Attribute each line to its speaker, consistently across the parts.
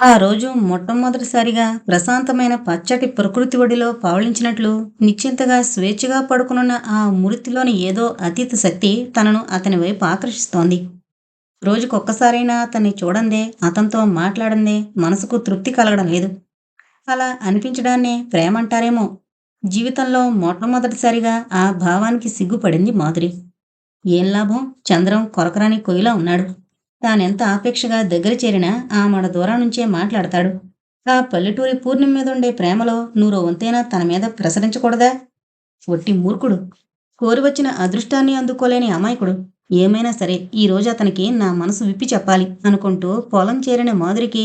Speaker 1: ఆ రోజు మొట్టమొదటిసారిగా ప్రశాంతమైన పచ్చటి ప్రకృతి ఒడిలో పావళించినట్లు నిశ్చింతగా స్వేచ్ఛగా పడుకునున్న ఆ మృతిలోని ఏదో అతీత శక్తి తనను అతని వైపు ఆకర్షిస్తోంది. రోజుకొక్కసారైనా అతన్ని చూడందే అతనితో మాట్లాడందే మనసుకు తృప్తి కలగడం లేదు. అలా అనిపించడాన్నే ప్రేమంటారేమో. జీవితంలో మొట్టమొదటిసారిగా ఆ భావానికి సిగ్గుపడింది మాధురి. ఏం లాభం? చంద్రం కొరకరాని కొయ్యిలా ఉన్నాడు. తానెంత ఆపేక్షగా దగ్గర చేరినా ఆ మన దూరం నుంచే మాట్లాడతాడు. ఆ పల్లెటూరి పూర్ణిమ మీద ఉండే ప్రేమలో నూరో వంతైనా తన మీద ప్రసరించకూడదా? ఒట్టి మూర్ఖుడు. కోరివచ్చిన అదృష్టాన్ని అందుకోలేని అమాయకుడు. ఏమైనా సరే ఈ రోజు అతనికి నా మనసు విప్పి చెప్పాలి అనుకుంటూ పొలం చేరిన మాధురికి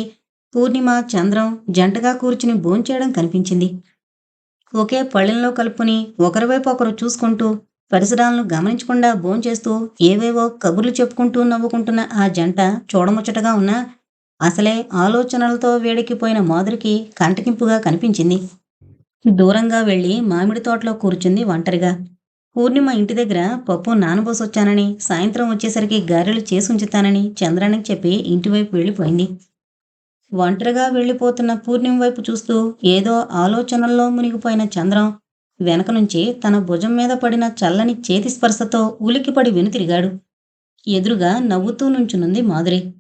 Speaker 1: పూర్ణిమ చంద్రం జంటగా కూర్చుని భోంచేయడం కనిపించింది. ఒకే పళ్ళెంలో కలుపుని ఒకరివైపు ఒకరు చూసుకుంటూ పరిసరాలను గమనించకుండా భోంచేస్తూ ఏవేవో కబుర్లు చెప్పుకుంటూ నవ్వుకుంటున్న ఆ జంట చూడముచ్చటగా ఉన్నా అసలే ఆలోచనలతో వేడెక్కిపోయిన మాధురికి కంటకింపుగా కనిపించింది. దూరంగా వెళ్ళి మామిడి తోటలో కూర్చుంది ఒంటరిగా. పూర్ణిమ ఇంటి దగ్గర పప్పు నానబోసొచ్చానని సాయంత్రం వచ్చేసరికి గారెలు చేసి ఉంచుతానని చంద్రానికి చెప్పి ఇంటివైపు వెళ్ళిపోయింది. ఒంటరిగా వెళ్ళిపోతున్న పూర్ణిమ వైపు చూస్తూ ఏదో ఆలోచనల్లో మునిగిపోయిన చంద్రం వెనక నుంచి తన భుజం మీద పడిన చల్లని చేతి స్పర్శతో ఉలికిపడి వెనుతిరిగాడు. ఎదురుగా నవ్వుతూ నుంచునుంది మాధురి.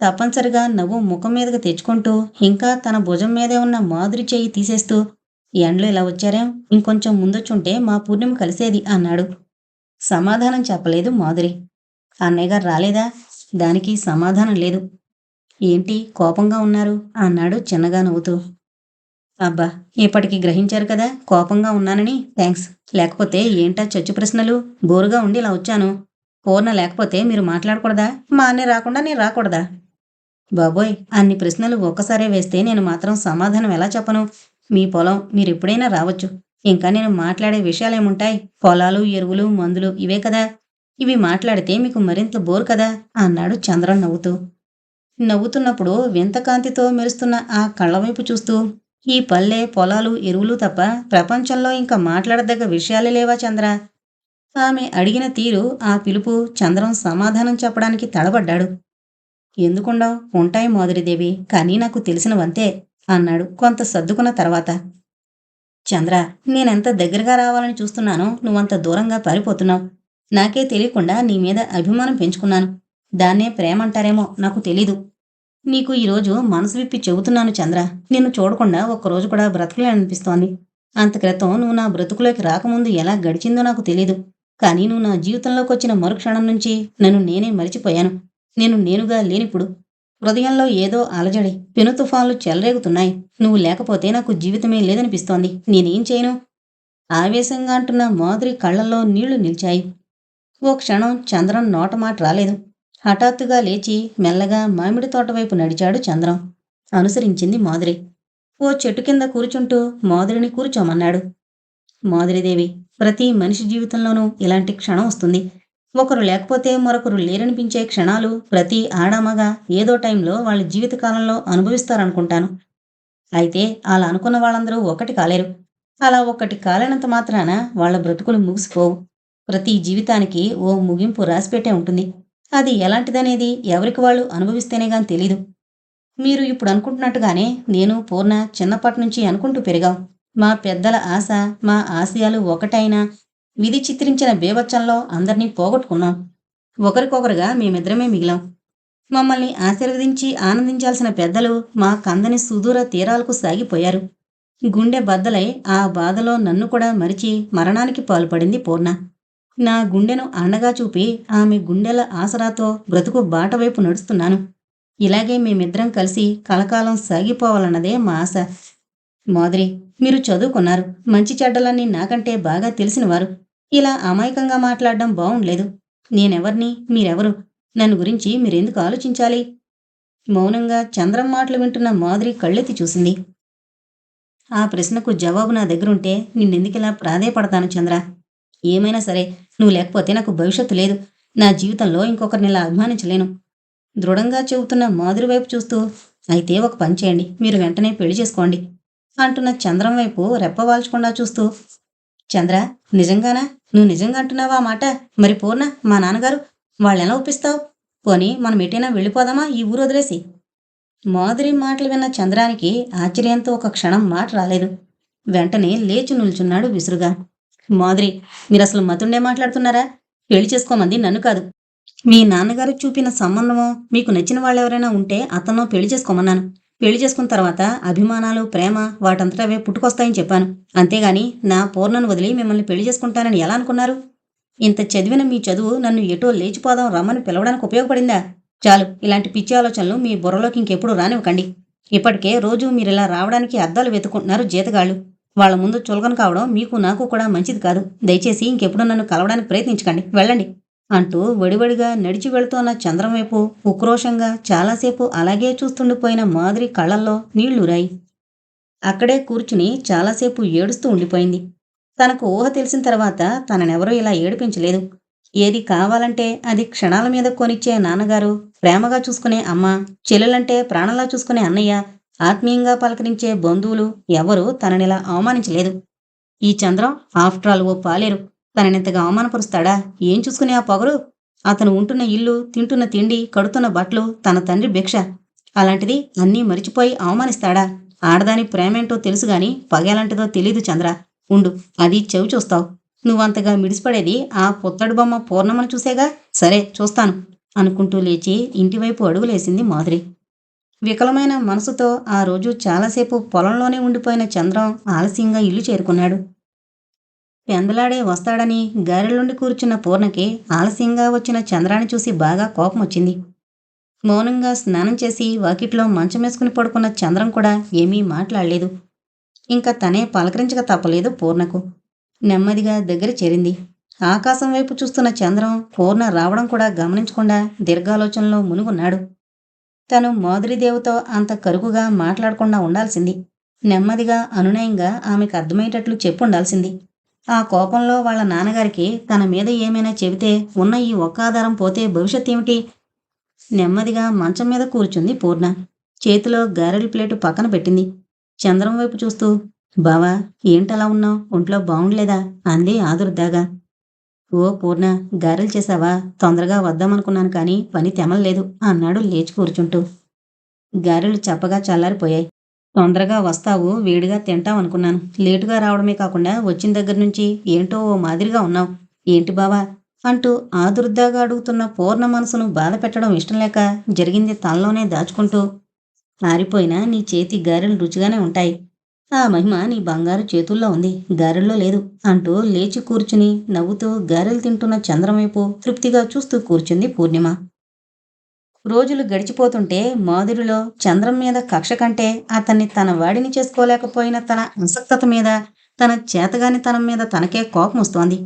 Speaker 1: తప్పనిసరిగా నవ్వు ముఖం మీదకి తెచ్చుకుంటూ ఇంకా తన భుజం మీదే ఉన్న మాధురి చేయి తీసేస్తూ ఎండ్లో ఇలా వచ్చారేం? ఇంకొంచెం ముందొచ్చుంటే మా పూర్ణిమ కలిసేది అన్నాడు. సమాధానం చెప్పలేదు మాధురి. అన్నయ్య గారు రాలేదా? దానికి సమాధానం లేదు. ఏంటి కోపంగా ఉన్నారు? అన్నాడు చిన్నగా నవ్వుతూ. అబ్బా ఇప్పటికి గ్రహించారు కదా కోపంగా ఉన్నానని. థ్యాంక్స్ లేకపోతే ఏంటా చచ్చు ప్రశ్నలు? బోరుగా ఉండి ఇలా వచ్చాను. పూర్ణ లేకపోతే మీరు మాట్లాడకూడదా? మా అన్నయ్య రాకుండా నేను రాకూడదా? బాబోయ్ అన్ని ప్రశ్నలు ఒక్కసారే వేస్తే నేను మాత్రం సమాధానం ఎలా చెప్పను? మీ పొలం మీరు ఎప్పుడైనా రావచ్చు. ఇంకా నేను మాట్లాడే విషయాలేముంటాయి? పొలాలు ఎరువులు మందులు ఇవే కదా. ఇవి మాట్లాడితే మీకు మరింత బోర్ కదా? అన్నాడు చంద్రం నవ్వుతూ. నవ్వుతున్నప్పుడు వింత కాంతితో మెరుస్తున్న ఆ కళ్ళవైపు చూస్తూ. ఈ పల్లె పొలాలు ఎరువులు తప్ప ప్రపంచంలో ఇంకా మాట్లాడదగ్గ విషయాలే లేవా చంద్ర? ఆమె అడిగిన తీరు ఆ పిలుపు చంద్రం సమాధానం చెప్పడానికి తడబడ్డాడు. ఎందుకుండా ఉంటాయి మోదరిదేవి కానీ నాకు తెలిసినవంతే అన్నాడు కొంత సర్దుకున్న తర్వాత. చంద్ర నేనెంత దగ్గరగా రావాలని చూస్తున్నానో నువ్వంత దూరంగా పారిపోతున్నావు. నాకే తెలియకుండా నీ మీద అభిమానం పెంచుకున్నాను. దాన్నే ప్రేమంటారేమో నాకు తెలీదు. నీకు ఈరోజు మనసు విప్పి చెబుతున్నాను చంద్ర. నిన్ను చూడకుండా ఒక్కరోజు కూడా బ్రతకలేననిపిస్తోంది. అంత క్రితం నువ్వు నా బ్రతుకులోకి రాకముందు ఎలా గడిచిందో నాకు తెలీదు. కానీ నువ్వు నా జీవితంలోకి వచ్చిన మరుక్షణం నుంచి నన్ను నేనే మరిచిపోయాను. నేను నేనుగా లేనిప్పుడు హృదయంలో ఏదో అలజడి పెను తుఫాన్లు చెలరేగుతున్నాయి. నువ్వు లేకపోతే నాకు జీవితమే లేదనిపిస్తోంది. నేనేం చేయను? ఆవేశంగా అంటున్న మాధురి కళ్ళల్లో నీళ్ళు నిలిచాయి. ఓ క్షణం చంద్రం నోట మాట రాలేదు. హఠాత్తుగా లేచి మెల్లగా మామిడి తోట వైపు నడిచాడు చంద్రం. అనుసరించింది మాధురి. ఓ చెట్టు కింద కూర్చుంటూ మాధురిని కూర్చోమన్నాడు. మాధురిదేవి ప్రతి మనిషి జీవితంలోనూ ఇలాంటి క్షణం వస్తుంది. ఒకరు లేకపోతే మరొకరు లేరనిపించే క్షణాలు ప్రతి ఆడామగా ఏదో టైంలో వాళ్ళ జీవితకాలంలో అనుభవిస్తారనుకుంటాను. అయితే అలా అనుకున్న వాళ్ళందరూ ఒకటి కాలేరు. అలా ఒకటి కాలేనంత మాత్రాన వాళ్ళ బ్రతుకులు ముగిసిపోవు. ప్రతి జీవితానికి ఓ ముగింపు రాసిపెట్టే ఉంటుంది. అది ఎలాంటిదనేది ఎవరికి వాళ్ళు అనుభవిస్తేనే గాని తెలీదు. మీరు ఇప్పుడు అనుకుంటున్నట్టుగానే నేను పూర్ణ చిన్నప్పటి నుంచి అనుకుంటూ పెరిగాం. మా పెద్దల ఆశ మా ఆశయాలు ఒకటైనా విధి చిత్రించిన బీభత్సంలో అందరినీ పోగొట్టుకున్నాం. ఒకరికొకరుగా మేమిద్దరమే మిగిలాం. మమ్మల్ని ఆశీర్వదించి ఆనందించాల్సిన పెద్దలు మా కందని సుదూర తీరాలకు సాగిపోయారు. గుండె బద్దలై ఆ బాధలో నన్ను కూడా మరిచి మరణానికి పాల్పడింది పూర్ణ. నా గుండెను అండగా చూపి ఆమె గుండెల ఆసరాతో బ్రతుకు బాట వైపు నడుస్తున్నాను. ఇలాగే మేమిద్దరం కలిసి కలకాలం సాగిపోవాలన్నదే మా ఆశ. మాదిరి మీరు చదువుకున్నారు. మంచి చెడ్డలన్నీ నాకంటే బాగా తెలిసినవారు. ఇలా అమాయకంగా మాట్లాడడం బాగుండలేదు నేనెవర్ని? మీరెవరు? నన్ను గురించి మీరెందుకు ఆలోచించాలి? మౌనంగా చంద్రం మాటలు వింటున్న మాదిరి కళ్ళెత్తి చూసింది. ఆ ప్రశ్నకు జవాబు నా దగ్గరుంటే నిన్నెందుకిలా ప్రాధేయపడతాను చంద్ర? ఏమైనా సరే నువ్వు లేకపోతే నాకు భవిష్యత్తు లేదు. నా జీవితంలో ఇంకొకరిని ఇలా అభిమానించలేను. దృఢంగా చెబుతున్న మాధురి వైపు చూస్తూ అయితే ఒక పని చేయండి మీరు వెంటనే పెళ్ళి చేసుకోండి అంటున్న చంద్రం వైపు రెప్పవాల్చకుండా చూస్తూ చంద్ర నిజంగానా? నువ్వు నిజంగా అంటున్నావా మాట? మరి పూర్ణ మా నాన్నగారు వాళ్ళెలా ఒప్పిస్తావు? పోనీ మనం ఎటైనా వెళ్ళిపోదామా? ఈ ఊరు వదిలేసి. మాధురి మాటలు విన్న చంద్రానికి ఆశ్చర్యంతో ఒక క్షణం మాట రాలేదు. వెంటనే లేచి నిల్చున్నాడు విసురుగా. మాధురి మీరు అసలు మతుండే మాట్లాడుతున్నారా? పెళ్ళి చేసుకోమంది నన్ను కాదు. మీ నాన్నగారు చూపిన సంబంధమో మీకు నచ్చిన వాళ్ళు ఎవరైనా ఉంటే అతను పెళ్ళి చేసుకోమన్నాను. పెళ్ళి చేసుకున్న తర్వాత అభిమానాలు ప్రేమ వాటంతటా అవే పుట్టుకొస్తాయని చెప్పాను. అంతేగాని నా పూర్ణను వదిలి మిమ్మల్ని పెళ్ళి చేసుకుంటానని ఎలా అనుకున్నారు? ఇంత చదివిన మీ చదువు నన్ను ఎటో లేచిపోదాం రమ్మని పిలవడానికి ఉపయోగపడిందా? చాలు ఇలాంటి పిచ్చి ఆలోచనలు మీ బుర్రలోకి ఇంకెప్పుడు రానివ్వకండి. ఇప్పటికే రోజు మీరు ఇలా రావడానికి అద్దాలు వెతుకుంటున్నారు జీతగాళ్ళు. వాళ్ళ ముందు చులకన కావడం మీకు నాకు కూడా మంచిది కాదు. దయచేసి ఇంకెప్పుడు నన్ను కలవడానికి ప్రయత్నించకండి. వెళ్ళండి. అంటూ వడివడిగా నడిచి వెళుతోన్న చంద్రం వైపు ఉక్రోషంగా చాలాసేపు అలాగే చూస్తుండిపోయిన మాదిరి కళ్ళల్లో నీళ్ళురాయి అక్కడే కూర్చుని చాలాసేపు ఏడుస్తూ ఉండిపోయింది. తనకు ఊహ తెలిసిన తర్వాత తననెవరూ ఇలా ఏడిపించలేదు. ఏది కావాలంటే అది క్షణాల మీద కొనిచ్చే నాన్నగారు ప్రేమగా చూసుకునే అమ్మ చెల్లెలంటే ప్రాణంలా చూసుకునే అన్నయ్య ఆత్మీయంగా పలకరించే బంధువులు ఎవరూ తననిలా అవమానించలేదు. ఈ చంద్రం ఆఫ్టర్ ఆల్ ఓ పాలేరు. తననింతగా అవమానపరుస్తాడా? ఏం చూసుకునే ఆ పొగరు? అతను ఉంటున్న ఇల్లు తింటున్న తిండి కడుతున్న బట్టలు తన తండ్రి భిక్ష. అలాంటిది అన్నీ మరిచిపోయి అవమానిస్తాడా? ఆడదాని ప్రేమేంటో తెలుసుగాని పగేలాంటిదో తెలీదు చంద్ర. ఉండు అది చెవి చూస్తావు. నువ్వంతగా మిడిసిపడేది ఆ పుత్తడి బొమ్మ పూర్ణమని చూసేగా? సరే చూస్తాను అనుకుంటూ లేచి ఇంటివైపు అడుగులేసింది మాధురి. వికలమైన మనసుతో ఆ రోజు చాలాసేపు పొలంలోనే ఉండిపోయిన చంద్రం ఆలస్యంగా ఇల్లు చేరుకున్నాడు. పెందలాడే వస్తాడని గారెలుండి కూర్చున్న పూర్ణకి ఆలస్యంగా వచ్చిన చంద్రాన్ని చూసి బాగా కోపం వచ్చింది. మౌనంగా స్నానం చేసి వాకిట్లో మంచమేసుకుని పడుకున్న చంద్రం కూడా ఏమీ మాట్లాడలేదు. ఇంకా తనే పలకరించక తప్పలేదు పూర్ణకు. నెమ్మదిగా దగ్గర చేరింది. ఆకాశం వైపు చూస్తున్న చంద్రం పూర్ణ రావడం కూడా గమనించకుండా దీర్ఘాలోచనలో మునుగున్నాడు. తను మాధురిదేవుతో అంత కరుకుగా మాట్లాడకుండా ఉండాల్సింది. నెమ్మదిగా అనునయంగా ఆమెకు అర్థమయ్యేటట్లు చెప్పుండాల్సింది. ఆ కోపంలో వాళ్ళ నాన్నగారికి తన మీద ఏమైనా చెబితే ఉన్న ఈ ఒక్క ఆధారం పోతే భవిష్యత్ ఏమిటి? నెమ్మదిగా మంచం మీద కూర్చుంది పూర్ణ. చేతిలో గారెల ప్లేటు పక్కన పెట్టింది. చంద్రం వైపు చూస్తూ బావా ఏంటలా ఉన్నావు? ఒంట్లో బాగుండలేదా? అంది ఆదుర్దాగా. ఓ పూర్ణ గారెలు చేశావా? తొందరగా వద్దామనుకున్నాను కానీ పని తెమలలేదు అన్నాడు లేచి కూర్చుంటూ. గారెలు చప్పగా చల్లారిపోయాయి. తొందరగా వస్తావు వేడిగా తింటావు అనుకున్నాను లేటుగా రావడమే కాకుండా వచ్చిన దగ్గర నుంచి ఏంటో ఓ మాదిరిగా ఉన్నావు. ఏంటి బావా? అంటూ ఆదుర్దాగా అడుగుతున్న పూర్ణ మనసును బాధ పెట్టడం ఇష్టం లేక జరిగింది తనలోనే దాచుకుంటూ. ఆరిపోయిన నీ చేతి గారెలు రుచిగానే ఉంటాయి. ఆ మహిమ నీ బంగారు చేతుల్లో ఉంది. గారెల్లో లేదు. అంటూ లేచి కూర్చుని నవ్వుతూ గారెలు తింటున్న చంద్రం వైపు తృప్తిగా చూస్తూ కూర్చుంది పూర్ణిమ. రోజులు గడిచిపోతుంటే మాధురిలో చంద్రం మీద కక్ష కంటే అతన్ని తన వాడిని చేసుకోలేకపోయిన తన అసక్తత మీద తన చేతగాని తనం మీద తనకే కోపం వస్తోంది.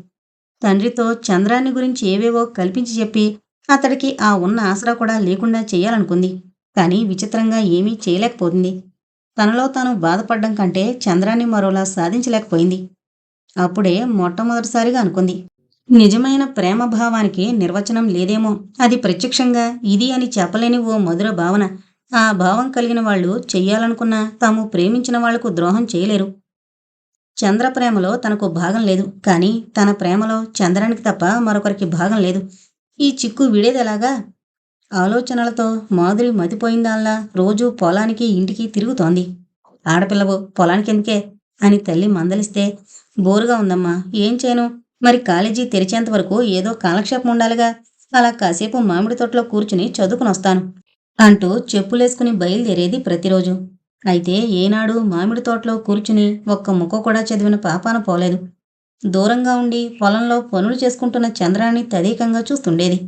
Speaker 1: తండ్రితో చంద్రాన్ని గురించి ఏవేవో కల్పించి చెప్పి అతడికి ఆ ఉన్న ఆసరా కూడా లేకుండా చేయాలనుకుంది. కానీ విచిత్రంగా ఏమీ చేయలేకపోతుంది. తనలో తాను బాధపడ్డం కంటే చంద్రాన్ని మరోలా సాధించలేకపోయింది. అప్పుడే మొట్టమొదటిసారిగా అనుకుంది. నిజమైన ప్రేమ భావానికి నిర్వచనం లేదేమో. అది ప్రత్యక్షంగా ఇది అని చెప్పలేని ఓ మధుర భావన. ఆ భావం కలిగిన వాళ్ళు చెయ్యాలనుకున్నా తాము ప్రేమించిన వాళ్ళకు ద్రోహం చేయలేరు. చంద్ర ప్రేమలో తనకు భాగం లేదు. కానీ తన ప్రేమలో చంద్రానికి తప్ప మరొకరికి భాగం లేదు. ఈ చిక్కు విడేదెలాగా? ఆలోచనలతో మాధురి మతిపోయిందాల్లా రోజూ పొలానికి ఇంటికి తిరుగుతోంది. ఆడపిల్లవు పొలానికెందుకే? అని తల్లి మందలిస్తే బోరుగా ఉందమ్మా ఏం చేయను? మరి కాలేజీ తెరిచేంత వరకు ఏదో కాలక్షేపం ఉండాలిగా. అలా కాసేపు మామిడి తోటలో కూర్చుని చదువుకుని వస్తాను అంటూ చెప్పులేసుకుని బయలుదేరేది ప్రతిరోజు. అయితే ఏనాడు మామిడి తోటలో కూర్చుని ఒక్క ముక్క కూడా చదివిన పాపాన పోలేదు. దూరంగా ఉండి పొలంలో పనులు చేసుకుంటున్న చంద్రాన్ని తదేకంగా చూస్తుండేది.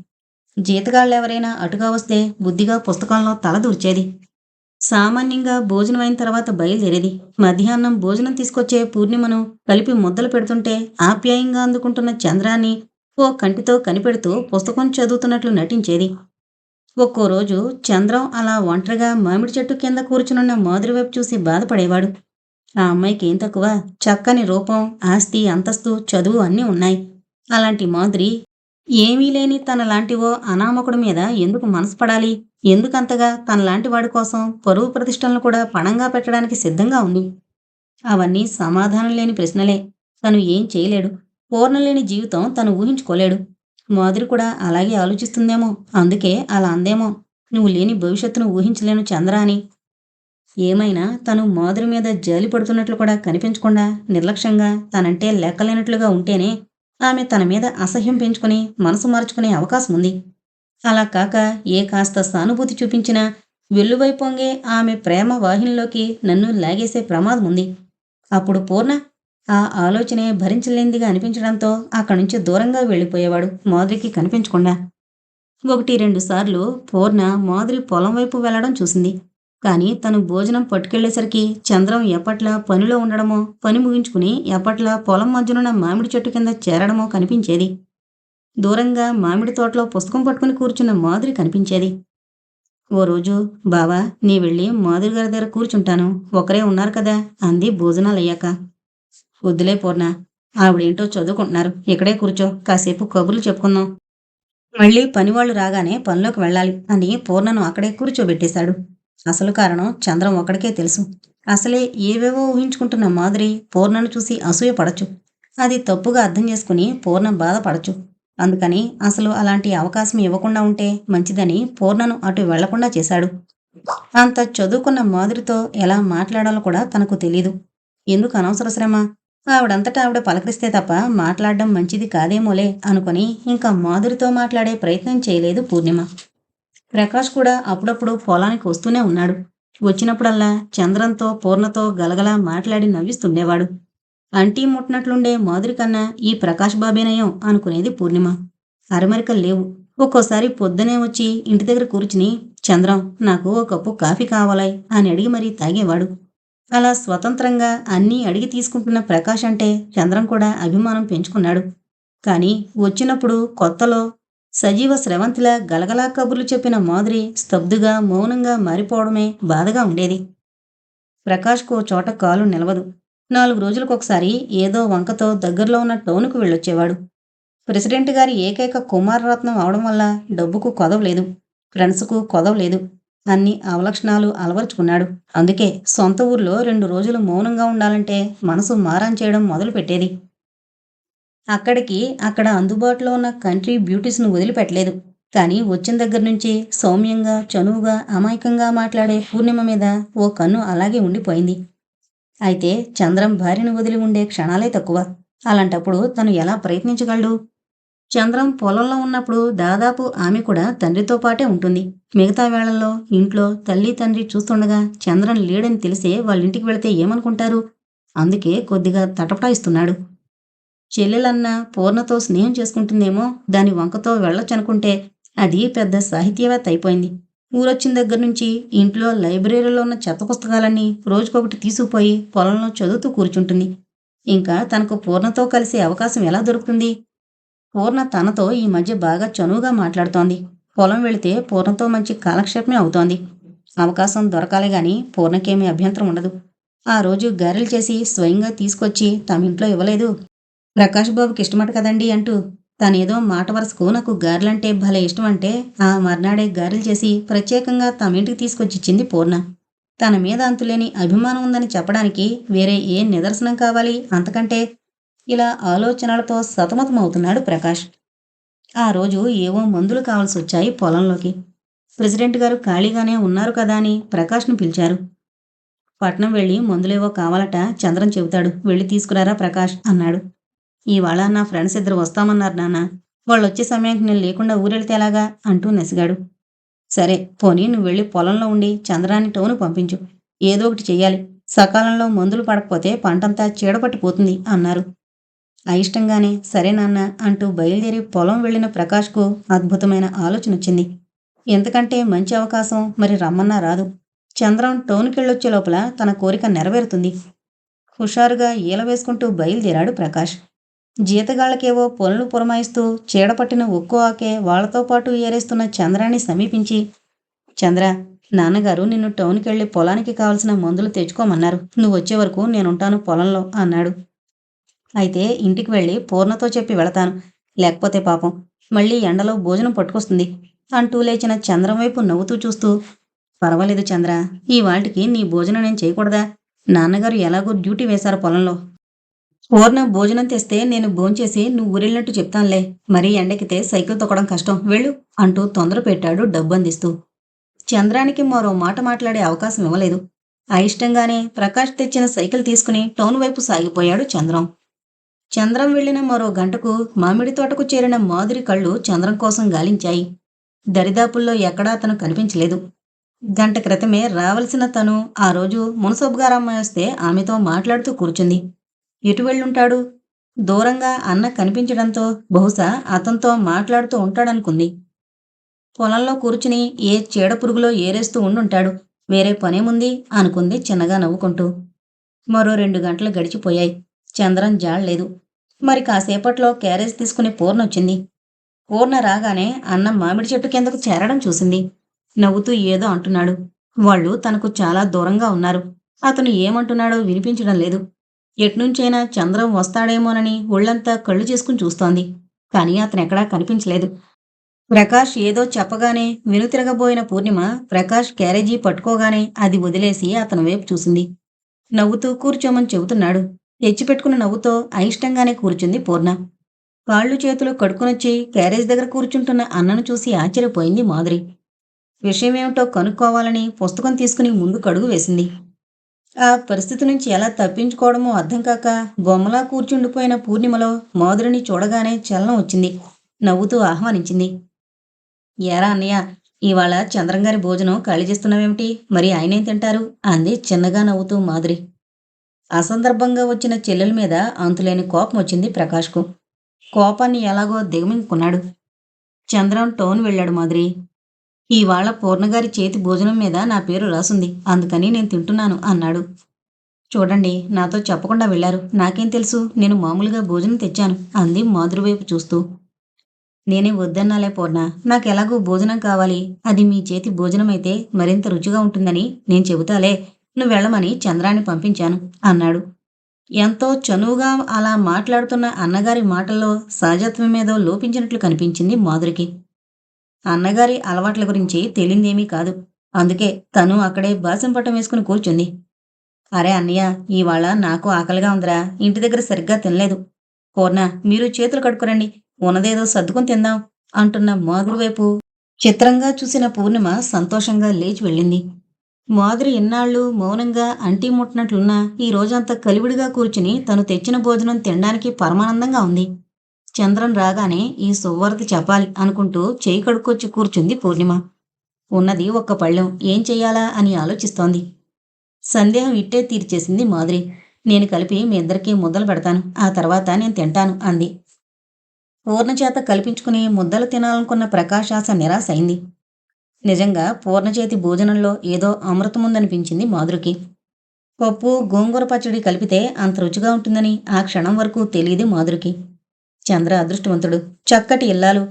Speaker 1: జీతగాళ్ళెవరైనా అటుగా వస్తే బుద్ధిగా పుస్తకంలో తల దూర్చేది సామాన్యంగా భోజనం అయిన తర్వాత బయలుదేరేది. మధ్యాహ్నం భోజనం తీసుకొచ్చే పూర్ణిమను కలిపి ముద్దలు పెడుతుంటే ఆప్యాయంగా అందుకుంటున్న చంద్రాన్ని ఓ కంటితో కనిపెడుతూ పుస్తకం చదువుతున్నట్లు నటించేది. ఒక్కో రోజు చంద్రం అలా ఒంటరిగా మామిడి చెట్టు కింద కూర్చునున్న మాధురి వైపు చూసి బాధపడేవాడు. ఆ అమ్మాయికి ఏం తక్కువ? చక్కని రూపం ఆస్తి అంతస్తు చదువు అన్నీ ఉన్నాయి. అలాంటి మాధురి ఏమీ లేని తన లాంటివో అనామకుడి మీద ఎందుకు మనసు పడాలి? ఎందుకంతగా తనలాంటి వాడి కోసం పరువు ప్రతిష్టలను కూడా పణంగా పెట్టడానికి సిద్ధంగా ఉంది? అవన్నీ సమాధానం లేని ప్రశ్నలే. తను ఏం చేయలేడు. పూర్ణలేని జీవితం తను ఊహించుకోలేడు. మాధురి కూడా అలాగే ఆలోచిస్తుందేమో. అందుకే అలా అందేమో. నువ్వు లేని భవిష్యత్తును ఊహించలేను చంద్ర అని ఏమైనా తను మాధురి మీద జాలి పడుతున్నట్లు కూడా కనిపించకుండా నిర్లక్ష్యంగా తనంటే లెక్కలేనట్లుగా ఉంటేనే ఆమె తన మీద అసహ్యం పెంచుకుని మనసు మార్చుకునే అవకాశం ఉంది అలా కాక ఏ కాస్త సానుభూతి చూపించినా వెల్లువై పొంగే ఆమె ప్రేమ వాహినిలోకి నన్ను లాగేసే ప్రమాదం ఉంది అప్పుడు పూర్ణ ఆ ఆలోచనే భరించలేనిదిగా అనిపించడంతో అక్కడి నుంచి దూరంగా వెళ్ళిపోయేవాడు మాధురికి కనిపించకుండా. ఒకటి రెండు సార్లు పూర్ణ మాధురి పొలం వైపు వెళ్ళడం చూసింది. కానీ తను భోజనం పట్టుకెళ్ళేసరికి చంద్రం ఎప్పట్లా పనిలో ఉండడమో పని ముగించుకుని ఎప్పట్లా పొలం మధ్యనున్న మామిడి చెట్టు కింద చేరడమో కనిపించేది. దూరంగా మామిడి తోటలో పుస్తకం పట్టుకుని కూర్చున్న మాధురి కనిపించేది. ఓ రోజు బావా నీ వెళ్ళి మాధురి గారి దగ్గర కూర్చుంటాను. ఒకరే ఉన్నారు కదా అంది భోజనాలు అయ్యాక. వద్దులే పూర్ణ ఆవిడేంటో చదువుకుంటున్నారు. ఇక్కడే కూర్చో కాసేపు కబుర్లు చెప్పుకుందాం. మళ్ళీ పనివాళ్ళు రాగానే పనిలోకి వెళ్ళాలి అని పూర్ణను అక్కడే కూర్చోబెట్టేశాడు. అసలు కారణం చంద్రం ఒకడికే తెలుసు. అసలే ఏవేవో ఊహించుకుంటున్న మాధురి పూర్ణను చూసి అసూయ పడచ్చు. అది తప్పుగా అర్థం చేసుకుని పూర్ణ బాధపడచ్చు. అందుకని అసలు అలాంటి అవకాశం ఇవ్వకుండా ఉంటే మంచిదని పూర్ణను అటు వెళ్ళకుండా చేశాడు. అంత చదువుకున్న మాధురితో ఎలా మాట్లాడాలో కూడా తనకు తెలీదు. ఎందుకు అనవసర శ్రమ? ఆవిడంతటా ఆవిడ పలకరిస్తే తప్ప మాట్లాడడం మంచిది కాదేమోలే అనుకుని ఇంకా మాధురితో మాట్లాడే ప్రయత్నం చేయలేదు పూర్ణిమ. ప్రకాష్ కూడా అప్పుడప్పుడు పొలానికి వస్తూనే ఉన్నాడు. వచ్చినప్పుడల్లా చంద్రంతో పూర్ణతో గలగలా మాట్లాడి నవ్విస్తుండేవాడు. అంటీ ముట్టినట్లుండే మాధురి కన్నా ఈ ప్రకాష్ బాబేనయం అనుకునేది పూర్ణిమ. అరమరికలు లేవు. ఒక్కోసారి పొద్దునే వచ్చి ఇంటి దగ్గర కూర్చుని చంద్రం నాకు ఓ కప్పు కాఫీ కావాలై అని అడిగి మరీ తాగేవాడు. అలా స్వతంత్రంగా అన్నీ అడిగి తీసుకుంటున్న ప్రకాష్ అంటే చంద్రం కూడా అభిమానం పెంచుకున్నాడు. కానీ వచ్చినప్పుడు కొత్తలో సజీవ స్రవంతిలా గలగలా కబుర్లు చెప్పిన మాధురి స్తబ్దుగా మౌనంగా మారిపోవడమే బాధగా ఉండేది. ప్రకాష్కు ఓ చోట కాలు నిలవదు. నాలుగు రోజులకొకసారి ఏదో వంకతో దగ్గరలో ఉన్న టౌన్కు వెళ్ళొచ్చేవాడు. ప్రెసిడెంట్ గారి ఏకైక కుమారరత్నం అవడం వల్ల డబ్బుకు కొదవలేదు ఫ్రెండ్స్కు కొదవలేదు అన్ని అవలక్షణాలు అలవరుచుకున్నాడు. అందుకే సొంత ఊర్లో రెండు రోజులు మౌనంగా ఉండాలంటే మనసు మారాన్ చేయడం మొదలుపెట్టేది. అక్కడికి అక్కడ అందుబాటులో ఉన్న కంట్రీ బ్యూటీస్ను వదిలిపెట్టలేదు. కానీ వచ్చిన దగ్గర నుంచి సౌమ్యంగా చనువుగా అమాయకంగా మాట్లాడే పూర్ణిమ మీద ఓ కన్ను అలాగే ఉండిపోయింది. అయితే చంద్రం భార్యను వదిలి ఉండే క్షణాలే తక్కువ. అలాంటప్పుడు తను ఎలా ప్రయత్నించగలడు? చంద్రం పొలంలో ఉన్నప్పుడు దాదాపు ఆమె కూడా తండ్రితో పాటే ఉంటుంది. మిగతా వేళల్లో ఇంట్లో తల్లి తండ్రి చూస్తుండగా చంద్రం లేడని తెలిసే వాళ్ళ ఇంటికి వెళితే ఏమనుకుంటారు? అందుకే కొద్దిగా తటపటాయిస్తున్నాడు. చెల్లెలన్న పూర్ణతో స్నేహం చేసుకుంటుందేమో దాని వంకతో వెళ్ళొచ్చనుకుంటే అది పెద్ద సాహిత్యవేత్త అయిపోయింది. ఊరొచ్చిన దగ్గర నుంచి ఇంట్లో లైబ్రరీలో ఉన్న చెత్త పుస్తకాలన్నీ రోజుకొకటి తీసుకుపోయి పొలంలో చదువుతూ కూర్చుంటుంది. ఇంకా తనకు పూర్ణతో కలిసే అవకాశం ఎలా దొరుకుతుంది? పూర్ణ తనతో ఈ మధ్య బాగా చనువుగా మాట్లాడుతోంది. పొలం వెళితే పూర్ణతో మంచి కాలక్షేపమే అవుతోంది. అవకాశం దొరకాలి గాని పూర్ణకేమీ అభ్యంతరం ఉండదు. ఆ రోజు గారెలు చేసి స్వయంగా తీసుకొచ్చి తమ ఇంట్లో ఇవ్వలేదు. ప్రకాష్ బాబుకి ఇష్టమట కదండి అంటూ తనేదో మాట వరసకు నాకు గారెలంటే భలే ఇష్టం అంటే ఆ మర్నాడే గారెలు చేసి ప్రత్యేకంగా తమ ఇంటికి తీసుకొచ్చి ఇచ్చింది పూర్ణ. తన మీద అంతులేని అభిమానం ఉందని చెప్పడానికి వేరే ఏ నిదర్శనం కావాలి? అంతకంటే ఇలా ఆలోచనలతో సతమతమవుతున్నాడు ప్రకాష్. ఆ రోజు ఏవో మందులు కావాల్సి వచ్చాయి పొలంలోకి. ప్రెసిడెంట్ గారు ఖాళీగానే ఉన్నారు కదా అని ప్రకాష్ను పిలిచారు. పట్నం వెళ్ళి మందులేవో కావాలట చంద్రం చెబుతాడు. వెళ్ళి తీసుకురారా ప్రకాష్? అన్నాడు. ఇవాళ నా ఫ్రెండ్స్ ఇద్దరు వస్తామన్నారు నాన్న. వాళ్ళు వచ్చే సమయానికి నేను లేకుండా ఊరెళ్తే ఎలాగా? అంటూ నెసిగాడు. సరే పోనీ నువ్వు వెళ్ళి పొలంలో ఉండి చంద్రాన్ని టౌను పంపించు. ఏదో ఒకటి చెయ్యాలి. సకాలంలో మందులు పడకపోతే పంటంతా చీడపట్టిపోతుంది అన్నారు. అయిష్టంగానే సరే నాన్న అంటూ బయలుదేరి పొలం వెళ్ళిన ప్రకాష్కు అద్భుతమైన ఆలోచన వచ్చింది ఎంతకంటే మంచి అవకాశం మరి రమ్మన్నా రాదు. చంద్రం టౌన్కెళ్ళొచ్చే లోపల తన కోరిక నెరవేరుతుంది. హుషారుగా ఈల వేసుకుంటూ బయలుదేరాడు ప్రకాష్. జీతగాళ్ళకేవో పనులు పురమాయిస్తూ చీడపట్టిన ఒక్కో ఆకే వాళ్ళతో పాటు ఏరేస్తున్న చంద్రాన్ని సమీపించి చంద్ర నాన్నగారు నిన్ను టౌన్కి వెళ్ళి పొలానికి కావలసిన మందులు తెచ్చుకోమన్నారు. నువ్వు వచ్చే వరకు నేనుంటాను పొలంలో అన్నాడు. అయితే ఇంటికి వెళ్ళి పూర్ణతో చెప్పి వెళతాను. లేకపోతే పాపం మళ్ళీ ఎండలో భోజనం పట్టుకొస్తుంది అంటూ లేచిన చంద్రం వైపు నవ్వుతూ చూస్తూ పర్వాలేదు చంద్ర ఈ వాటికి నీ భోజనం నేను చేయకూడదా? నాన్నగారు ఎలాగో డ్యూటీ వేశారు పొలంలో. ఓర్న భోజనం తెస్తే నేను భోంచేసి నువ్వు ఊరెళ్ళినట్టు చెప్తానులే. మరీ ఎండెక్కితే సైకిల్ తొక్కడం కష్టం. వెళ్ళు అంటూ తొందర పెట్టాడు డబ్బు అందిస్తూ చంద్రానికి మరో మాట మాట్లాడే అవకాశం ఇవ్వలేదు. అయిష్టంగానే ప్రకాష్ తెచ్చిన సైకిల్ తీసుకుని టౌన్ వైపు సాగిపోయాడు చంద్రం. చంద్రం వెళ్ళిన మరో గంటకు మామిడి తోటకు చేరిన మాధురి కళ్ళు చంద్రం కోసం గాలించాయి. దరిదాపుల్లో ఎక్కడా అతను కనిపించలేదు. గంట క్రితమే రావలసిన తను ఆ రోజు మునసబ్ గారమ్మాయి వస్తే ఆమెతో మాట్లాడుతూ కూర్చుంది. ఎటు వెళ్ళుంటాడు? దూరంగా అన్న కనిపించడంతో బహుశా అతనితో మాట్లాడుతూ ఉంటాడనుకుంది. పొలంలో కూర్చుని ఏ చీడ పురుగులో ఏరేస్తూ ఉండుంటాడు? వేరే పనేముంది? అనుకుంది చిన్నగా నవ్వుకుంటూ. మరో రెండు గంటలు గడిచిపోయాయి. చంద్రం జాడలేదు మరి కాసేపట్లో క్యారేజ్ తీసుకుని పూర్ణ వచ్చింది పూర్ణ రాగానే అన్న మామిడి చెట్టు కిందకు చేరడం చూసింది. నవ్వుతూ ఏదో అంటున్నాడు. వాళ్ళు తనకు చాలా దూరంగా ఉన్నారు. అతను ఏమంటున్నాడో వినిపించడం లేదు. ఎట్నుంచైనా చంద్రం వస్తాడేమోనని ఒళ్ళంతా కళ్ళు చేసుకుని చూస్తోంది. కానీ అతను ఎక్కడా కనిపించలేదు. ప్రకాష్ ఏదో చెప్పగానే వెనుతిరగబోయిన పూర్ణిమ ప్రకాష్ క్యారేజీ పట్టుకోగానే అది వదిలేసి అతని వైపు చూసింది. నవ్వుతూ కూర్చోమని చెబుతున్నాడు. తెచ్చిపెట్టుకున్న నవ్వుతో అయిష్టంగానే కూర్చుంది పూర్ణ. కాళ్ళు చేతులు కడుకునొచ్చి క్యారేజ్ దగ్గర కూర్చుంటున్న అన్నను చూసి ఆశ్చర్యపోయింది మాధురి. విషయమేమిటో కనుక్కోవాలని పుస్తకం తీసుకుని ముందు కడుగు వేసింది. ఆ పరిస్థితి నుంచి ఎలా తప్పించుకోవడమో అర్థం కాక బొమ్మలా కూర్చుండిపోయిన పూర్ణిమలో మాధురిని చూడగానే చలనం వచ్చింది. నవ్వుతూ ఆహ్వానించింది. ఎరా అన్నయ్య ఇవాళ చంద్రంగారి భోజనం ఖాళీ చేస్తున్నావేమిటి? మరి ఆయనేం తింటారు? అంది చిన్నగా నవ్వుతూ మాధురి. అసందర్భంగా వచ్చిన చెల్లెల మీద అంతులేని కోపం వచ్చింది ప్రకాష్కు. కోపాన్ని ఎలాగో దిగమింగుకున్నాడు. చంద్రం టౌన్ వెళ్ళాడు మాధురి. ఇవాళ పూర్ణగారి చేతి భోజనం మీద నా పేరు రాసుంది. అందుకని నేను తింటున్నాను అన్నాడు. చూడండి నాతో చెప్పకుండా వెళ్ళారు. నాకేం తెలుసు? నేను మామూలుగా భోజనం తెచ్చాను అంది మాధురి వైపు చూస్తూ. నేనే వద్దన్నాలే పూర్ణ. నాకెలాగూ భోజనం కావాలి? అది మీ చేతి భోజనం అయితే మరింత రుచిగా ఉంటుందని నేను చెబుతాలే. నువ్వు వెళ్ళమని చంద్రాన్ని పంపించాను అన్నాడు. ఎంతో చనువుగా అలా మాట్లాడుతున్న అన్నగారి మాటల్లో సహజత్వం మీద లోపించినట్లు కనిపించింది మాధురికి. అన్నగారి అలవాట్ల గురించి తెలియందేమీ కాదు. అందుకే తను అక్కడే బాసం పట్టం వేసుకుని కూర్చుంది. అరే అన్నయ్య ఇవాళ నాకు ఆకలిగా ఉందిరా. ఇంటి దగ్గర సరిగ్గా తినలేదు. కోర్న మీరు చేతులు కడుక్కురండి. ఉన్నదేదో సర్దుకొని తిందాం అంటున్న మాధురి వైపు చిత్రంగా చూసిన పూర్ణిమ సంతోషంగా లేచి వెళ్ళింది. మాధురి ఇన్నాళ్ళు మౌనంగా అంటీ ముట్టినట్లున్నా ఈ రోజంతా కలివిడిగా కూర్చుని తను తెచ్చిన భోజనం తినడానికి పరమానందంగా ఉంది. చంద్రం రాగానే ఈ సువ్వరతి చెప్పాలి అనుకుంటూ చేయి కడుక్కొచ్చి కూర్చుంది పూర్ణిమ. ఉన్నది ఒక్క పళ్ళెం. ఏం చెయ్యాలా అని ఆలోచిస్తోంది. సందేహం ఇట్టే తీర్చేసింది మాధురి. నేను కలిపి మీ ఇద్దరికీ ముద్దలు పెడతాను. ఆ తర్వాత నేను తింటాను అంది. పూర్ణచేత కల్పించుకుని ముద్దలు తినాలనుకున్న ప్రకాశాస నిరాశ అయింది. నిజంగా పూర్ణచేతి భోజనంలో ఏదో అమృతముందనిపించింది మాధురికి. పప్పు గోంగూర పచ్చడి కలిపితే అంత రుచిగా ఉంటుందని ఆ క్షణం వరకు తెలియదు మాధురికి. చంద్ర అదృష్టవంతుడు. చక్కటి ఇల్లాలు.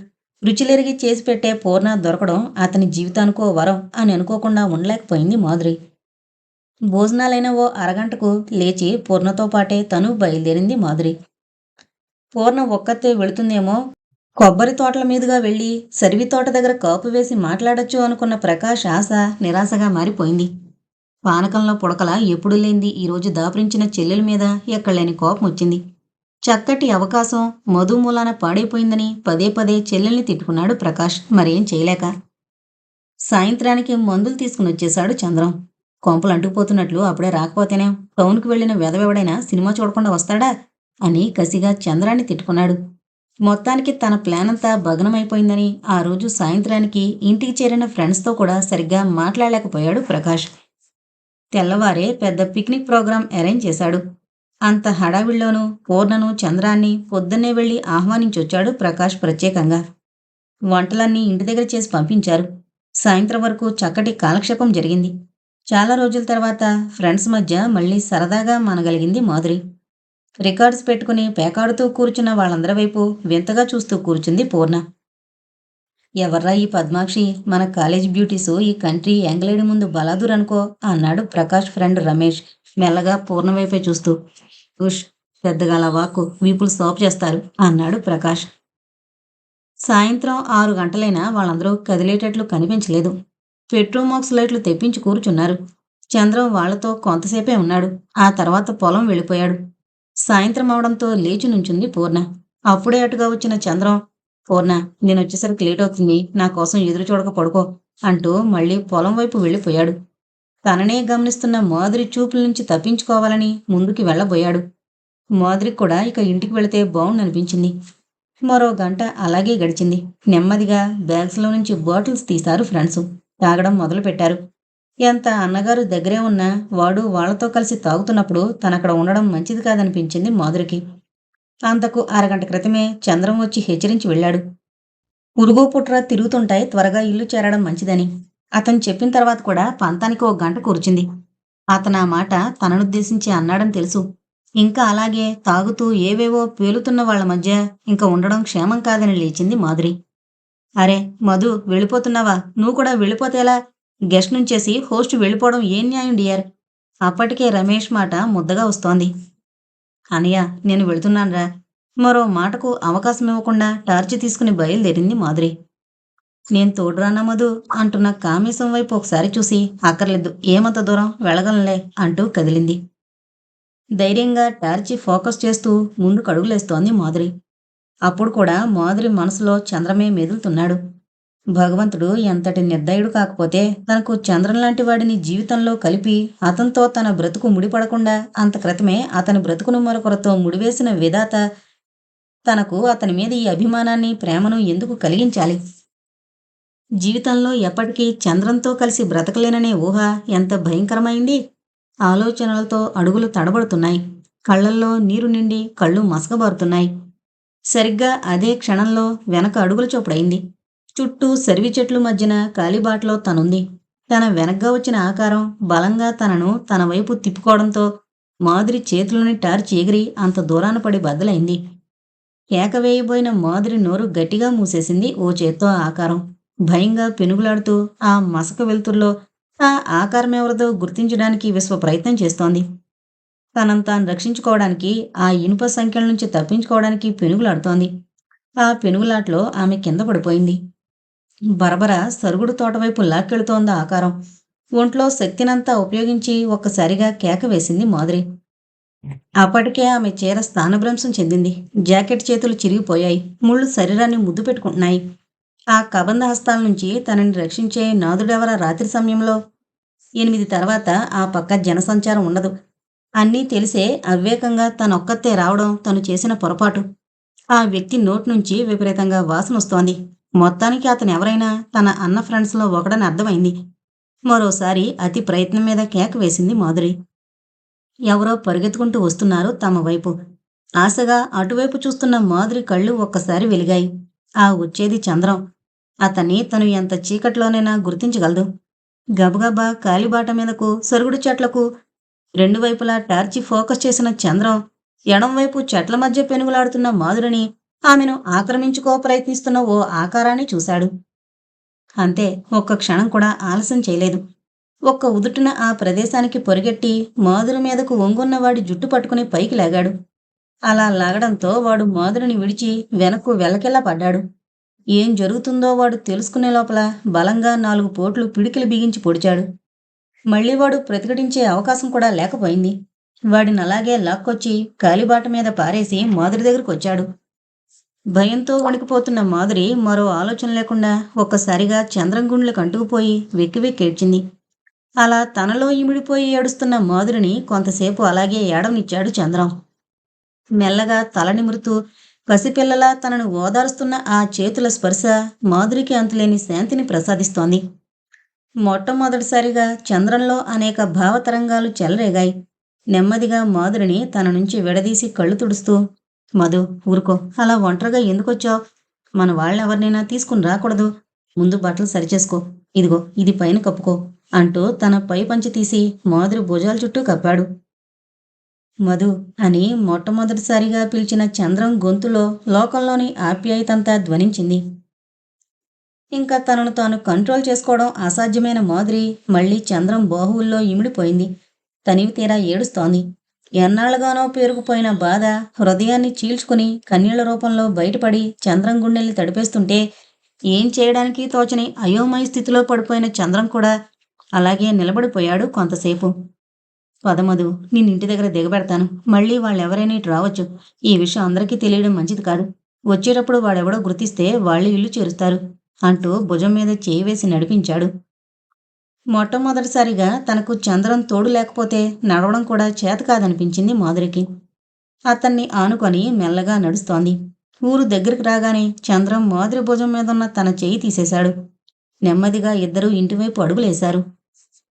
Speaker 1: రుచిలెరిగి చేసి పెట్టే పూర్ణ దొరకడం అతని జీవితానికో వరం అని అనుకోకుండా ఉండలేకపోయింది మాధురి. భోజనాలైన ఓ అరగంటకు లేచి పూర్ణతో పాటే తను బయలుదేరింది మాధురి. పూర్ణ ఒక్కతే వెళుతుందేమో? కొబ్బరి తోటల మీదుగా వెళ్ళి సరివి తోట దగ్గర కాపు వేసి మాట్లాడొచ్చు అనుకున్న ప్రకాష్ ఆశ నిరాశగా మారిపోయింది. పానకంలో పుడకల ఎప్పుడు లేంది ఈరోజు దాపరించిన చెల్లెల మీద ఎక్కడలేని కోపం వచ్చింది. చక్కటి అవకాశం మధుమూలాన పాడైపోయిందని పదే పదే చెల్లెల్ని తిట్టుకున్నాడు ప్రకాష్. మరేం చేయలేక? సాయంత్రానికి మందులు తీసుకుని వచ్చేశాడు చంద్రం. కొంపలు అంటుకుపోతున్నట్లు అప్పుడే రాకపోతేనే టౌన్కి వెళ్ళిన వెదవెవడైనా సినిమా చూడకుండా వస్తాడా? అని కసిగా చంద్రాన్ని తిట్టుకున్నాడు. మొత్తానికి తన ప్లాన్ అంతా భగ్నమైపోయిందని ఆ రోజు సాయంత్రానికి ఇంటికి చేరిన ఫ్రెండ్స్తో కూడా సరిగ్గా మాట్లాడలేకపోయాడు ప్రకాష్. తెల్లవారే పెద్ద పిక్నిక్ ప్రోగ్రాం అరేంజ్ చేశాడు. అంత హడావిడిలోనూ పూర్ణను చంద్రాన్ని పొద్దున్నే వెళ్ళి ఆహ్వానించొచ్చాడు ప్రకాష్ ప్రత్యేకంగా. వంటలన్నీ ఇంటి దగ్గర చేసి పంపించారు. సాయంత్రం వరకు చక్కటి కాలక్షేపం జరిగింది. చాలా రోజుల తర్వాత ఫ్రెండ్స్ మధ్య మళ్ళీ సరదాగా మనగలిగింది మాధురి. రికార్డ్స్ పెట్టుకుని పేకాడుతూ కూర్చున్న వాళ్ళందరి వైపు వింతగా చూస్తూ కూర్చుంది పూర్ణ. ఎవర్రా ఈ పద్మాక్షి? మన కాలేజ్ బ్యూటీస్ ఈ కంట్రీ యంగ్లేడి ముందు బలాదురనుకో అనుకో అన్నాడు ప్రకాష్ ఫ్రెండ్ రమేష్ మెల్లగా పూర్ణ వైపే చూస్తూ. ఉష్ పెద్దగా అలా వాక్కు వీపులు సోప్ చేస్తారు అన్నాడు ప్రకాష్. సాయంత్రం ఆరు గంటలైనా వాళ్ళందరూ కదిలేటట్లు కనిపించలేదు. పెట్రోమాక్స్ లైట్లు తెప్పించి కూర్చున్నారు. చంద్రం వాళ్ళతో కొంతసేపే ఉన్నాడు. ఆ తర్వాత పొలం వెళ్ళిపోయాడు. సాయంత్రం అవడంతో లేచి నుంచుంది పూర్ణ. అప్పుడే అటుగా వచ్చిన చంద్రం పూర్ణ నేను వచ్చేసరికి లేట్ అవుతుంది. నా కోసం ఎదురు చూడక పడుకో అంటూ మళ్ళీ పొలం వైపు వెళ్ళిపోయాడు. తననే గమనిస్తున్న మాధురి చూపుల నుంచి తప్పించుకోవాలని ముందుకి వెళ్ళబోయాడు. మాధురికి కూడా ఇక ఇంటికి వెళితే బాగుండనిపించింది మరో గంట అలాగే గడిచింది. నెమ్మదిగా బ్యాగ్స్లో నుంచి బాటిల్స్ తీశారు ఫ్రెండ్స్. తాగడం మొదలుపెట్టారు. ఎంత అన్నగారు దగ్గరే ఉన్నా వాడు వాళ్ళతో కలిసి తాగుతున్నప్పుడు తనక్కడ ఉండడం మంచిది కాదనిపించింది మాధురికి. అంతకు అరగంట క్రితమే చంద్రం వచ్చి హెచ్చరించి వెళ్ళాడు. పురుగు పుట్ర తిరుగుతుంటాయి త్వరగా ఇల్లు చేరడం మంచిదని. అతను చెప్పిన తర్వాత కూడా పంతానికి ఒక గంట కూర్చుంది. అతను ఆ మాట తననుద్దేశించి అన్నాడని తెలుసు. ఇంకా అలాగే తాగుతూ ఏవేవో పేలుతున్న వాళ్ళ మధ్య ఇంకా ఉండడం క్షేమం కాదని లేచింది మాధురి. అరే మధు వెళ్ళిపోతున్నావా? నువ్వు కూడా వెళ్ళిపోతేలా గెస్ట్ నుంచేసి హోస్ట్ వెళ్ళిపోవడం ఏం న్యాయం డియర్? అప్పటికే రమేష్ మాట ముద్దగా వస్తోంది. అనయ్య నేను వెళుతున్నానురా. మరో మాటకు అవకాశం ఇవ్వకుండా టార్చి తీసుకుని బయలుదేరింది మాధురి. నేను తోడురానా మధు అంటున్న కామేశం వైపు ఒకసారి చూసి అక్కర్లేదు ఏమంత దూరం వెళ్ళగలంలే అంటూ కదిలింది. ధైర్యంగా టార్చి ఫోకస్ చేస్తూ ముందుకు అడుగులేస్తోంది మాధురి. అప్పుడు కూడా మాధురి మనసులో చంద్రమే మెదులుతున్నాడు. భగవంతుడు ఎంతటి నిర్దయుడు కాకపోతే తనకు చంద్రం లాంటి వాడిని జీవితంలో కలిపి అతనితో తన బ్రతుకు ముడిపడకుండా అంత క్రితమే అతని బ్రతుకును మరొకరితో ముడివేసిన విధాత తనకు అతని మీద ఈ అభిమానాన్ని ప్రేమను ఎందుకు కలిగించాలి? జీవితంలో ఎప్పటికీ చంద్రంతో కలిసి బ్రతకలేననే ఊహ ఎంత భయంకరమైంది? ఆలోచనలతో అడుగులు తడబడుతున్నాయి. కళ్ళల్లో నీరు నిండి కళ్ళు మసకబారుతున్నాయి. సరిగ్గా అదే క్షణంలో వెనక అడుగుల చొప్పుడైంది. చుట్టూ సరివి చెట్లు మధ్యన కాలిబాటలో తనుంది. తన వెనగ్గా వచ్చిన ఆకారం బలంగా తనను తన వైపు తిప్పుకోవడంతో మాదిరి చేతిలోని టార్చ్ ఎగిరి అంత దూరాన పడి బద్దలైంది. కేకవేయబోయిన మాధురి మాదిరి నోరు గట్టిగా మూసేసింది ఓ చేత్తో ఆకారం. భయంగా పెనుగులాడుతూ ఆ మసక వెలుతుర్లో ఆ ఆకారం ఎవరిదో గుర్తించడానికి విశ్వ ప్రయత్నం చేస్తోంది. తనను తాను రక్షించుకోవడానికి ఆ ఇనుప సంఖ్యల నుంచి తప్పించుకోవడానికి పెనుగులాడుతోంది. ఆ పెనుగులాట్లో ఆమె కింద పడిపోయింది. బరబర సరుగుడు తోటవైపు లాక్కెళుతోంది ఆకారం. ఒంట్లో శక్తినంతా ఉపయోగించి ఒక్కసారిగా కేక వేసింది మాధురి. అప్పటికే ఆమె చీర స్థానభ్రంశం చెందింది. జాకెట్ చేతులు చిరిగిపోయాయి. ముళ్ళు శరీరాన్ని ముద్దు పెట్టుకుంటున్నాయి. ఆ కబంధ హస్తాల నుంచి తనని రక్షించే నాదుడెవరా రాత్రి సమయంలో? ఎనిమిది తర్వాత ఆ పక్క జనసంచారం ఉండదు. అన్నీ తెలిసే అవివేకంగా తనొక్కతే రావడం తను చేసిన పొరపాటు. ఆ వ్యక్తి నోటి నుంచి విపరీతంగా వాసన వస్తోంది. మొత్తానికి అతను ఎవరైనా తన అన్న ఫ్రెండ్స్లో ఒకడని అర్థమైంది. మరోసారి అతి ప్రయత్నం మీద కేక వేసింది మాధురి. ఎవరో పరిగెత్తుకుంటూ వస్తున్నారు తమ వైపు. ఆశగా అటువైపు చూస్తున్న మాధురి కళ్ళు ఒక్కసారి వెలిగాయి. ఆ వచ్చేది చంద్రం. అతన్ని తను ఎంత చీకట్లోనైనా గుర్తించగలదు. గబగబా కాలిబాట మీదకు సరుగుడు చెట్లకు రెండు వైపులా టార్చి ఫోకస్ చేసిన చంద్రం ఎడంవైపు చెట్ల మధ్య పెనుగులాడుతున్న మాధురిని ఆమెను ఆక్రమించుకో ప్రయత్నిస్తున్న ఓ ఆకారాన్ని చూశాడు. అంతే ఒక్క క్షణం కూడా ఆలస్యం చేయలేదు. ఒక్క ఉదుటిన ఆ ప్రదేశానికి పొరిగెట్టి మాధురి మీదకు వంగున్న వాడి జుట్టు పట్టుకుని పైకి లాగాడు. అలా లాగడంతో వాడు మాధురిని విడిచి వెనక్కు వెలకెల్లా పడ్డాడు? ఏం జరుగుతుందో వాడు తెలుసుకునే లోపల బలంగా నాలుగు పోట్లు పిడికిలు బిగించి పొడిచాడు. మళ్ళీ వాడు ప్రతిఘటించే అవకాశం కూడా లేకపోయింది. వాడిని అలాగే లాక్కొచ్చి కాలిబాట మీద పారేసి మాధురి దగ్గరికి వచ్చాడు. భయంతో వణికిపోతున్న మాధురి మరో ఆలోచన లేకుండా ఒక్కసారిగా చంద్రంగుండ్లకు అంటుకుపోయి వెక్కి వెక్కి ఏడ్చింది. అలా తనలో ఇమిడిపోయి ఏడుస్తున్న మాధురిని కొంతసేపు అలాగే ఏడవనిచ్చాడు చంద్రం. మెల్లగా తల నిమురుతూ పసిపిల్లలా తనను ఓదారుస్తున్న ఆ చేతుల స్పర్శ మాధురికి అంతులేని శాంతిని ప్రసాదిస్తోంది. మొట్టమొదటిసారిగా చంద్రంలో అనేక భావతరంగాలు చెలరేగాయి. నెమ్మదిగా మాధురిని తన నుంచి విడదీసి కళ్ళు తుడుస్తూ మధు ఊరుకో. అలా ఒంటరిగా ఎందుకొచ్చావు? మన వాళ్ళెవరినైనా తీసుకుని రాకూడదు. ముందు బట్టలు సరిచేసుకో. ఇదిగో ఇది పైన కప్పుకో అంటూ తన పై పంచి తీసి మాధురి భుజాల చుట్టూ కప్పాడు. మధు అని మొట్టమొదటిసారిగా పిలిచిన చంద్రం గొంతులో లోకంలోని ఆప్యాయతంతా ధ్వనించింది. ఇంకా తనను తాను కంట్రోల్ చేసుకోవడం అసాధ్యమైన మాదిరి మళ్ళీ చంద్రం బాహువుల్లో ఇమిడిపోయింది. తనివి తీరా ఏడుస్తోంది. ఎన్నాళ్ళుగానో పేరుకుపోయిన బాధ హృదయాన్ని చీల్చుకుని కన్నీళ్ళ రూపంలో బయటపడి చంద్రం గుండెల్ని తడిపేస్తుంటే ఏం చేయడానికి తోచని అయోమయ స్థితిలో పడిపోయిన చంద్రం కూడా అలాగే నిలబడిపోయాడు కొంతసేపు. పదమధు నేను ఇంటి దగ్గర దిగబెడతాను. మళ్ళీ వాళ్ళెవరైనా ఇటు రావచ్చు. ఈ విషయం అందరికీ తెలియడం మంచిది కాదు. వచ్చేటప్పుడు వాడెవడో గుర్తిస్తే వాళ్ళు ఇల్లు చేరుస్తారు అంటూ భుజం మీద చేయి వేసి నడిపించాడు. మొట్టమొదటిసారిగా తనకు చంద్రం తోడు లేకపోతే నడవడం కూడా చేత కాదనిపించింది మాధురికి. అతన్ని ఆనుకొని మెల్లగా నడుస్తోంది. ఊరు దగ్గరికి రాగానే చంద్రం మాధురి భుజం మీద ఉన్న తన చేయి తీసేశాడు. నెమ్మదిగా ఇద్దరూ ఇంటివైపు అడుగులేశారు.